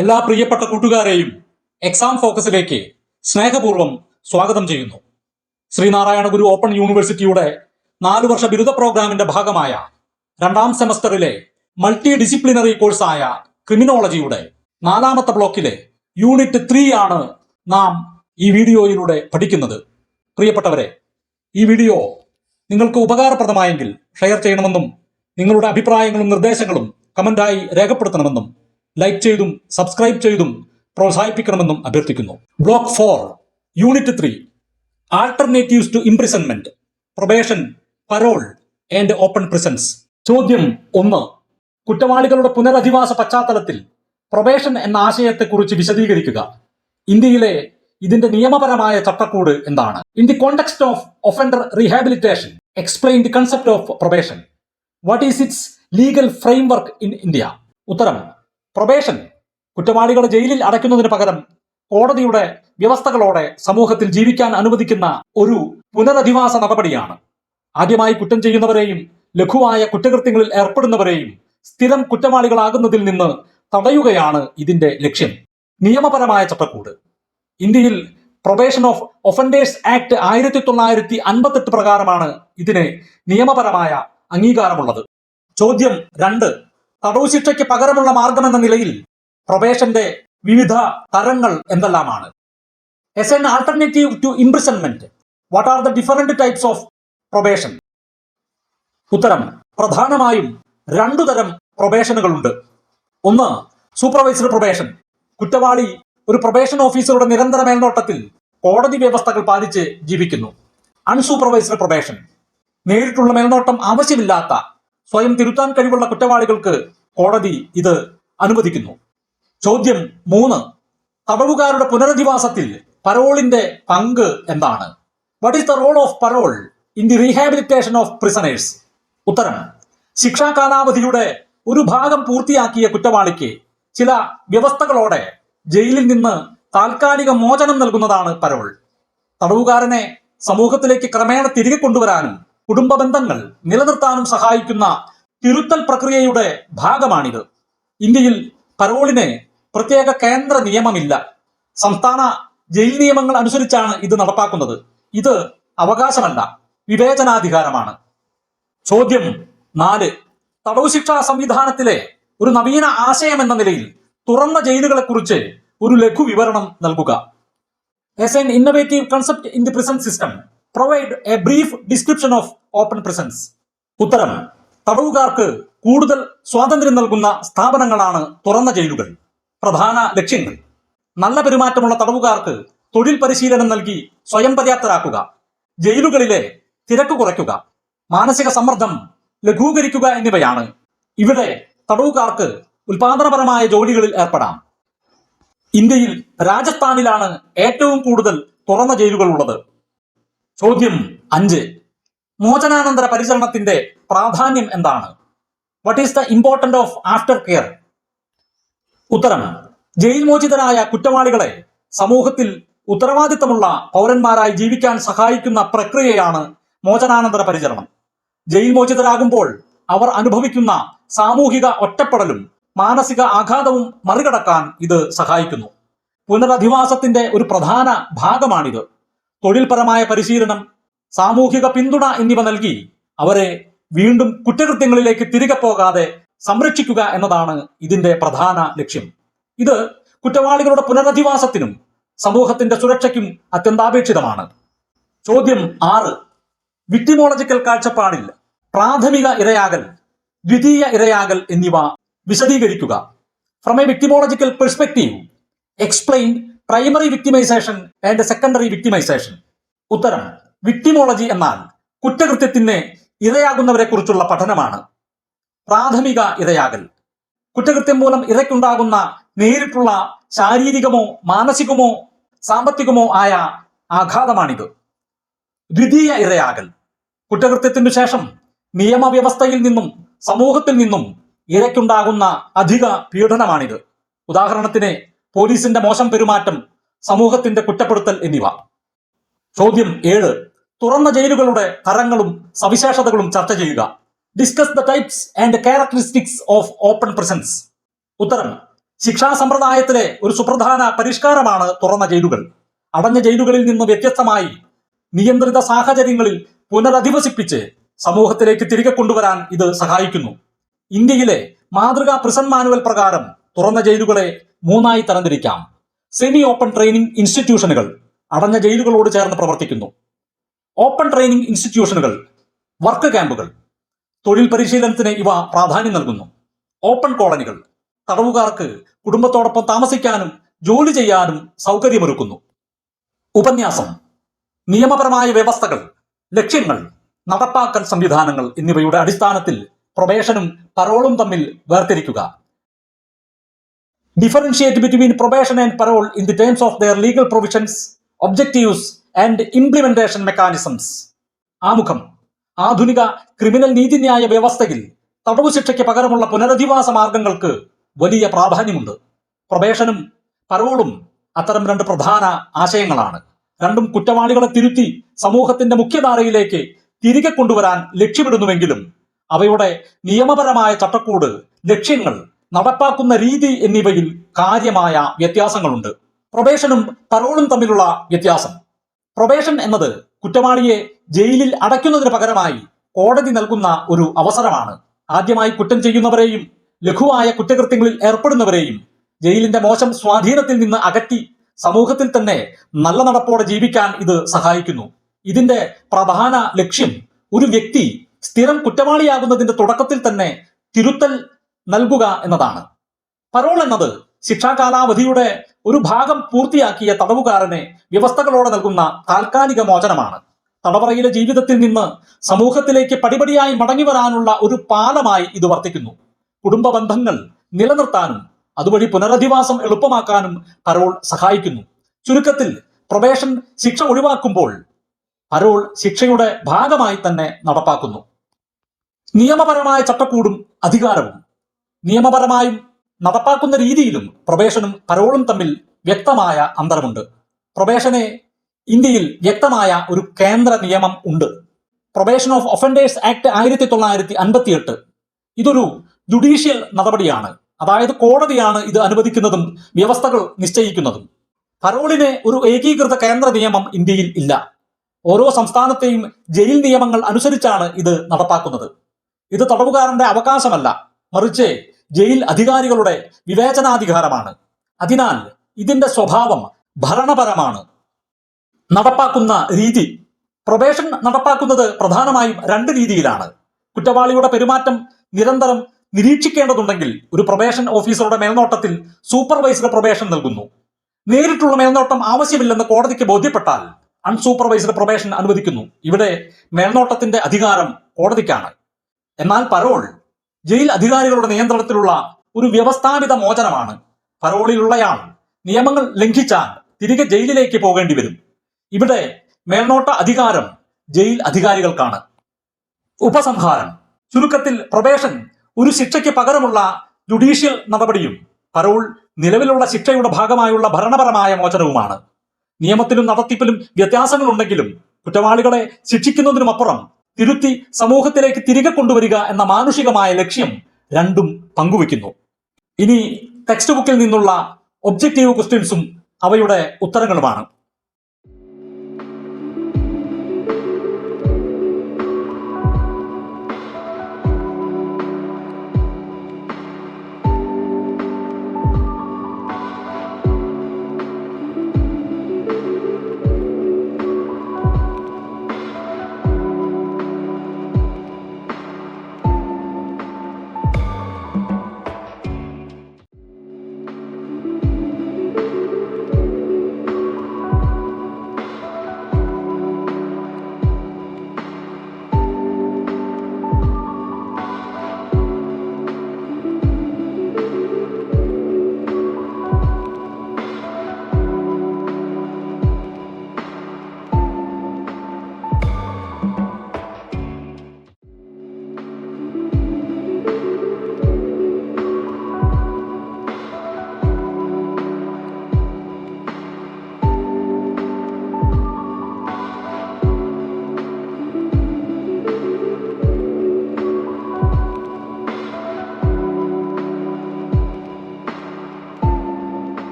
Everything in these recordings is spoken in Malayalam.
എല്ലാ പ്രിയപ്പെട്ട കൂട്ടുകാരെയും എക്സാം ഫോക്കസിലേക്ക് സ്നേഹപൂർവം സ്വാഗതം ചെയ്യുന്നു. ശ്രീനാരായണ ഗുരു ഓപ്പൺ യൂണിവേഴ്സിറ്റിയുടെ നാലു വർഷ ബിരുദ പ്രോഗ്രാമിന്റെ ഭാഗമായ രണ്ടാം സെമസ്റ്ററിലെ മൾട്ടി ഡിസിപ്ലിനറി കോഴ്സായ ക്രിമിനോളജിയുടെ നാലാമത്തെ ബ്ലോക്കിലെ യൂണിറ്റ് ത്രീ ആണ് നാം ഈ വീഡിയോയിലൂടെ പഠിക്കുന്നത്. പ്രിയപ്പെട്ടവരെ ഈ വീഡിയോ നിങ്ങൾക്ക് ഉപകാരപ്രദമായെങ്കിൽ ഷെയർ ചെയ്യണമെന്നും നിങ്ങളുടെ അഭിപ്രായങ്ങളും നിർദ്ദേശങ്ങളും കമന്റായി രേഖപ്പെടുത്തണമെന്നും ലൈക്ക് ചെയ്തും സബ്സ്ക്രൈബ് ചെയ്തും പ്രോത്സാഹിപ്പിക്കണമെന്നും അഭ്യർത്ഥിക്കുന്നു. Block four unit three alternatives to imprisonment probation parole and open prisons ചോദ്യം ഒന്ന് കുറ്റവാളികളുടെ പുനരധിവാസ പശ്ചാത്തലത്തിൽ പ്രൊബേഷൻ എന്ന ആശയത്തെക്കുറിച്ച് വിശദീകരിക്കുക. ഇന്ത്യയിലെ ഇതിന്റെ നിയമപരമായ ചട്ടക്കൂട് എന്താണ്? In the context of offender rehabilitation explain the concept of probation what is its legal framework in India ഉത്തരം പ്രൊബേഷൻ കുറ്റവാളികളെ ജയിലിൽ അടയ്ക്കുന്നതിന് പകരം കോടതിയുടെ വ്യവസ്ഥകളോടെ സമൂഹത്തിൽ ജീവിക്കാൻ അനുവദിക്കുന്ന ഒരു പുനരധിവാസ നടപടിയാണ്. ആദ്യമായി കുറ്റം ചെയ്യുന്നവരെയും ലഘുവായ കുറ്റകൃത്യങ്ങളിൽ ഏർപ്പെടുന്നവരെയും സ്ഥിരം കുറ്റവാളികളാകുന്നതിൽ നിന്ന് തടയുകയാണ് ഇതിന്റെ ലക്ഷ്യം. നിയമപരമായ ചട്ടക്കൂട്. ഇന്ത്യയിൽ പ്രൊബേഷൻ ഓഫ് ഒഫൻഡേഴ്സ് ആക്ട് ആയിരത്തി തൊള്ളായിരത്തി അൻപത്തെട്ട് പ്രകാരമാണ് ഇതിന് നിയമപരമായ അംഗീകാരമുള്ളത്. ചോദ്യം രണ്ട്. തടവ് ശിക്ഷയ്ക്ക് പകരമുള്ള എന്ന നിലയിൽ പ്രൊബേഷന്റെ വിവിധ തരങ്ങൾ എന്തെല്ലാമാണ്? As an alternative to imprisonment what are the different types of probation ഉത്തരം പ്രധാനമായും രണ്ടു തരം പ്രൊബേഷനുകളുണ്ട്. ഒന്ന് സൂപ്പർവൈസ്ഡ് പ്രൊബേഷൻ കുറ്റവാളി ഒരു പ്രൊബേഷൻ ഓഫീസറുടെ നിരന്തര മേൽനോട്ടത്തിൽ കോടതി വ്യവസ്ഥകൾ പാലിച്ച് ജീവിക്കുന്നു. അൺസൂപ്പർവൈസ്ഡ് പ്രൊബേഷൻ നേരിട്ടുള്ള മേൽനോട്ടം ആവശ്യമില്ലാത്ത സ്വയം തിരുത്താൻ കഴിവുള്ള കുറ്റവാളികൾക്ക് കോടതി ഇത് അനുവദിക്കുന്നു. ചോദ്യം മൂന്ന്. തടവുകാരുടെ പുനരധിവാസത്തിൽ പരോളിന്റെ പങ്ക് എന്താണ്? What is the role of parole in the rehabilitation of prisoners ഉത്തരം. ശിക്ഷാ കാലാവധിയുടെ ഒരു ഭാഗം പൂർത്തിയാക്കിയ കുറ്റവാളിക്ക് ചില വ്യവസ്ഥകളോടെ ജയിലിൽ നിന്ന് താൽക്കാലിക മോചനം നൽകുന്നതാണ് പരോൾ തടവുകാരനെ സമൂഹത്തിലേക്ക് ക്രമേണ തിരികെ കൊണ്ടുവരാനും കുടുംബ ബന്ധങ്ങൾ നിലനിർത്താനും സഹായിക്കുന്ന തിരുത്തൽ പ്രക്രിയയുടെ ഭാഗമാണിത്. ഇന്ത്യയിൽ പരോളിന് പ്രത്യേക കേന്ദ്ര നിയമമില്ല. സംസ്ഥാന ജയിൽ നിയമങ്ങൾ അനുസരിച്ചാണ് ഇത് നടപ്പാക്കുന്നത്. ഇത് അവകാശമല്ല വിവേചനാധികാരമാണ്. ചോദ്യം നാല്. തടവ് ശിക്ഷാ സംവിധാനത്തിലെ ഒരു നവീന ആശയം എന്ന നിലയിൽ തുറന്ന ജയിലുകളെക്കുറിച്ച് ഒരു ലഘു വിവരണം നൽകുക as innovative concept in the prison system provide a brief description of open prisons ഉത്തരം തടവുകാർക്ക് കൂടുതൽ സ്വാതന്ത്ര്യം നൽകുന്ന സ്ഥാപനങ്ങളാണ് തുറന്ന ജയിലുകൾ. പ്രധാന ലക്ഷ്യങ്ങൾ. നല്ല പെരുമാറ്റമുള്ള തടവുകാർക്ക് തൊഴിൽ പരിശീലനം നൽകി സ്വയം പര്യാപ്തരാക്കുക. ജയിലുകളിലെ തിരക്ക് കുറയ്ക്കുക. മാനസിക സമ്മർദ്ദം ലഘൂകരിക്കുക എന്നിവയാണ്. ഇവിടെ തടവുകാർക്ക് ഉൽപാദനപരമായ ജോലികളിൽ ഏർപ്പെടാം. ഇന്ത്യയിൽ രാജസ്ഥാനിലാണ് ഏറ്റവും കൂടുതൽ തുറന്ന ജയിലുകൾ ഉള്ളത്. ചോദ്യം അഞ്ച്. മോചനാനന്തര പരിചരണത്തിന്റെ പ്രാധാന്യം എന്താണ്? What is the important of after care ഉത്തരം. ജയിൽ മോചിതരായ കുറ്റവാളികളെ സമൂഹത്തിൽ ഉത്തരവാദിത്തമുള്ള പൗരന്മാരായി ജീവിക്കാൻ സഹായിക്കുന്ന പ്രക്രിയയാണ് മോചനാനന്തര പരിചരണം. ജയിൽ മോചിതരാകുമ്പോൾ അവർ അനുഭവിക്കുന്ന സാമൂഹിക ഒറ്റപ്പെടലും മാനസിക ആഘാതവും മറികടക്കാൻ ഇത് സഹായിക്കുന്നു. പുനരധിവാസത്തിന്റെ ഒരു പ്രധാന ഭാഗമാണിത്. തൊഴിൽപരമായ പരിശീലനം സാമൂഹിക പിന്തുണ എന്നിവ നൽകി അവരെ വീണ്ടും കുറ്റകൃത്യങ്ങളിലേക്ക് തിരികെ പോകാതെ സംരക്ഷിക്കുക എന്നതാണ് ഇതിന്റെ പ്രധാന ലക്ഷ്യം. ഇത് കുറ്റവാളികളുടെ പുനരധിവാസത്തിനും സമൂഹത്തിന്റെ സുരക്ഷയ്ക്കും അത്യന്താപേക്ഷിതമാണ്. ചോദ്യം ആറ്. വിക്ടിമോളജിക്കൽ കാഴ്ചപ്പാടിൽ പ്രാഥമിക ഇരയാകൽ ദ്വിതീയ ഇരയാകൽ എന്നിവ വിശദീകരിക്കുക. From a victimological perspective explain primary victimization and secondary victimization ഉത്തരം വിക്ടിമോളജി എന്നാൽ കുറ്റകൃത്യത്തിന് ഇരയാകുന്നവരെ കുറിച്ചുള്ള പഠനമാണ്. പ്രാഥമിക ഇരയാകൽ. കുറ്റകൃത്യം മൂലം ഇരയ്ക്കുണ്ടാകുന്ന നേരിട്ടുള്ള ശാരീരികമോ മാനസികമോ സാമ്പത്തികമോ ആയ ആഘാതമാണിത്. ദ്വിതീയ ഇരയാകൽ. കുറ്റകൃത്യത്തിനു ശേഷം നിയമവ്യവസ്ഥയിൽ നിന്നും സമൂഹത്തിൽ നിന്നും ഇരയ്ക്കുണ്ടാകുന്ന അധിക പീഡനമാണിത്. ഉദാഹരണത്തിന് പോലീസിന്റെ മോശം പെരുമാറ്റം സമൂഹത്തിന്റെ കുറ്റപ്പെടുത്തൽ എന്നിവ. ചോദ്യം ഏഴ്. തുറന്ന ജയിലുകളുടെ തരങ്ങളും സവിശേഷതകളും ചർച്ച ചെയ്യുക. Discuss the types and characteristics of open prisons ഉത്തരം. ശിക്ഷാ സമ്പ്രദായത്തിലെ ഒരു സുപ്രധാന പരിഷ്കാരമാണ് തുറന്ന ജയിലുകൾ. അടഞ്ഞ ജയിലുകളിൽ നിന്ന് വ്യത്യസ്തമായി നിയന്ത്രിത സാഹചര്യങ്ങളിൽ പുനരധിവസിപ്പിച്ച് സമൂഹത്തിലേക്ക് തിരികെ കൊണ്ടുവരാൻ ഇത് സഹായിക്കുന്നു. ഇന്ത്യയിലെ മാതൃകാ പ്രിസൺ മാനുവൽ പ്രകാരം തുറന്ന ജയിലുകളെ മൂന്നായി തരംതിരിക്കാം. സെമി ഓപ്പൺ ട്രെയിനിങ് ഇൻസ്റ്റിറ്റ്യൂഷനുകൾ അടഞ്ഞ ജയിലുകളോട് ചേർന്ന് പ്രവർത്തിക്കുന്നു. ഓപ്പൺ ട്രെയിനിങ് ഇൻസ്റ്റിറ്റ്യൂഷനുകൾ വർക്ക് ക്യാമ്പുകൾ തൊഴിൽ പരിശീലനത്തിന് ഇവ പ്രാധാന്യം നൽകുന്നു. ഓപ്പൺ കോളനികൾ തടവുകാർക്ക് കുടുംബത്തോടൊപ്പം താമസിക്കാനും ജോലി ചെയ്യാനും സൗകര്യമൊരുക്കുന്നു. ഉപന്യാസം നിയമപരമായ വ്യവസ്ഥകൾ ലക്ഷ്യങ്ങൾ നടപ്പാക്കൽ സംവിധാനങ്ങൾ എന്നിവയുടെ അടിസ്ഥാനത്തിൽ പ്രൊബേഷനും പരോളും തമ്മിൽ വേർതിരിക്കുക. Differentiate between probation and parole in the terms of their legal provisions objectives and implementation mechanisms ആമുഖം. ആധുനിക ക്രിമിനൽ നീതിന്യായ വ്യവസ്ഥയിൽ തടവു ശിക്ഷയ്ക്ക് പകരമുള്ള പുനരധിവാസ മാർഗങ്ങൾക്ക് വലിയ പ്രാധാന്യമുണ്ട്. പ്രൊബേഷനും പരോളും അത്തരം രണ്ട് പ്രധാന ആശയങ്ങളാണ്. രണ്ടും കുറ്റവാളികളെ തിരുത്തി സമൂഹത്തിന്റെ മുഖ്യധാരയിലേക്ക് തിരികെ കൊണ്ടുവരാൻ ലക്ഷ്യമിടുന്നുവെങ്കിലും അവയുടെ നിയമപരമായ ചട്ടക്കൂട് ലക്ഷ്യങ്ങൾ നടപ്പാക്കുന്ന രീതി എന്നിവയിൽ കാര്യമായ വ്യത്യാസങ്ങളുണ്ട്. പ്രൊബേഷനും പരോളും തമ്മിലുള്ള വ്യത്യാസം. പ്രൊബേഷൻ എന്നത് കുറ്റവാളിയെ ജയിലിൽ അടയ്ക്കുന്നതിന് പകരമായി കോടതി നൽകുന്ന ഒരു അവസരമാണ്. ആദ്യമായി കുറ്റം ചെയ്യുന്നവരെയും ലഘുവായ കുറ്റകൃത്യങ്ങളിൽ ഏർപ്പെടുന്നവരെയും ജയിലിന്റെ മോശം സ്വാധീനത്തിൽ നിന്ന് അകറ്റി സമൂഹത്തിൽ തന്നെ നല്ല നടപ്പോടെ ജീവിക്കാൻ ഇത് സഹായിക്കുന്നു. ഇതിന്റെ പ്രധാന ലക്ഷ്യം ഒരു വ്യക്തി സ്ഥിരം കുറ്റവാളിയാകുന്നതിന്റെ തുടക്കത്തിൽ തന്നെ തിരുത്തൽ നൽകുക എന്നതാണ്. പരോൾ എന്നത് ശിക്ഷാ കാലാവധിയുടെ ഒരു ഭാഗം പൂർത്തിയാക്കിയ തടവുകാരനെ വ്യവസ്ഥകളോടെ നൽകുന്ന താൽക്കാലിക മോചനമാണ്. തടവറയിലെ ജീവിതത്തിൽ നിന്ന് സമൂഹത്തിലേക്ക് പടിപടിയായി മടങ്ങി വരാനുള്ള ഒരു പാലമായി ഇത് വർത്തിക്കുന്നു. കുടുംബ ബന്ധങ്ങൾ നിലനിർത്താനും അതുവഴി പുനരധിവാസം എളുപ്പമാക്കാനും പരോൾ സഹായിക്കുന്നു. ചുരുക്കത്തിൽ പ്രവേശൻ ശിക്ഷ ഒഴിവാക്കുമ്പോൾ പരോൾ ശിക്ഷയുടെ ഭാഗമായി തന്നെ നടപ്പാക്കുന്നു. നിയമപരമായ ചട്ടക്കൂടും അധികാരവും നിയമപരമായും നടപ്പാക്കുന്ന രീതിയിലും പ്രൊബേഷനും പരോളും തമ്മിൽ വ്യക്തമായ അന്തരമുണ്ട്. പ്രൊബേഷനെ ഇന്ത്യയിൽ വ്യക്തമായ ഒരു കേന്ദ്ര നിയമം ഉണ്ട്. പ്രൊബേഷൻ ഓഫ് ഒഫൻഡേഴ്സ് ആക്ട് ആയിരത്തി തൊള്ളായിരത്തി അൻപത്തിയെട്ട് ഇതൊരു ജുഡീഷ്യൽ നടപടിയാണ്. അതായത് കോടതിയാണ് ഇത് അനുവദിക്കുന്നതും വ്യവസ്ഥകൾ നിശ്ചയിക്കുന്നതും. പരോളിന് ഒരു ഏകീകൃത കേന്ദ്ര നിയമം ഇന്ത്യയിൽ ഇല്ല. ഓരോ സംസ്ഥാനത്തെയും ജയിൽ നിയമങ്ങൾ അനുസരിച്ചാണ് ഇത് നടപ്പാക്കുന്നത്. ഇത് തടവുകാരന്റെ അവകാശമല്ല. മറിച്ച് ജയിൽ അധികാരികളുടെ വിവേചനാധികാരമാണ്. അതിനാൽ ഇതിന്റെ സ്വഭാവം ഭരണപരമാണ്. നടപ്പാക്കുന്ന രീതി പ്രൊബേഷൻ നടപ്പാക്കുന്നത് പ്രധാനമായും രണ്ട് രീതിയിലാണ്. കുറ്റവാളിയുടെ പെരുമാറ്റം നിരന്തരം നിരീക്ഷിക്കേണ്ടതുണ്ടെങ്കിൽ ഒരു പ്രൊബേഷൻ ഓഫീസറുടെ മേൽനോട്ടത്തിൽ സൂപ്പർവൈസ്ഡ് പ്രൊബേഷൻ നൽകുന്നു. നേരിട്ടുള്ള മേൽനോട്ടം ആവശ്യമില്ലെന്ന് കോടതിക്ക് ബോധ്യപ്പെട്ടാൽ അൺസൂപ്പർവൈസ്ഡ് പ്രൊബേഷൻ അനുവദിക്കുന്നു. ഇവിടെ മേൽനോട്ടത്തിന്റെ അധികാരം കോടതിക്കാണ്. എന്നാൽ പരോൾ ജയിൽ അധികാരികളുടെ നിയന്ത്രണത്തിലുള്ള ഒരു വ്യവസ്ഥാപിത മോചനമാണ്. പരോളിലുള്ളയാൾ നിയമങ്ങൾ ലംഘിച്ചാൽ തിരികെ ജയിലിലേക്ക് പോകേണ്ടി വരും. ഇവിടെ മേൽനോട്ട അധികാരം ജയിൽ അധികാരികൾക്കാണ്. ഉപസംഹാരം ചുരുക്കത്തിൽ പ്രവേശൻ ഒരു ശിക്ഷയ്ക്ക് പകരമുള്ള ജുഡീഷ്യൽ നടപടിയും പരോൾ നിലവിലുള്ള ശിക്ഷയുടെ ഭാഗമായുള്ള ഭരണപരമായ മോചനവുമാണ്. നിയമത്തിലും നടത്തിപ്പിലും വ്യത്യാസങ്ങളുണ്ടെങ്കിലും കുറ്റവാളികളെ ശിക്ഷിക്കുന്നതിനുമപ്പുറം തിരുത്തി സമൂഹത്തിലേക്ക് തിരികെ കൊണ്ടുവരിക എന്ന മാനുഷികമായ ലക്ഷ്യം രണ്ടും പങ്കുവയ്ക്കുന്നു. ഇനി ടെക്സ്റ്റ് ബുക്കിൽ നിന്നുള്ള ഒബ്ജക്റ്റീവ് ക്വസ്റ്റ്യൻസും അവയുടെ ഉത്തരങ്ങളുമാണ്.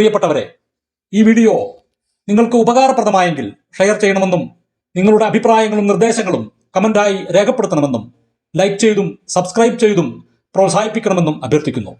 പ്രിയപ്പെട്ടവരെ ഈ വീഡിയോ നിങ്ങൾക്ക് ഉപകാരപ്രദമായെങ്കിൽ ഷെയർ ചെയ്യണമെന്നും നിങ്ങളുടെ അഭിപ്രായങ്ങളും നിർദ്ദേശങ്ങളും കമന്റായി രേഖപ്പെടുത്തണമെന്നും ലൈക്ക് ചെയ്തും സബ്സ്ക്രൈബ് ചെയ്തും പ്രോത്സാഹിപ്പിക്കണമെന്നും അഭ്യർത്ഥിക്കുന്നു.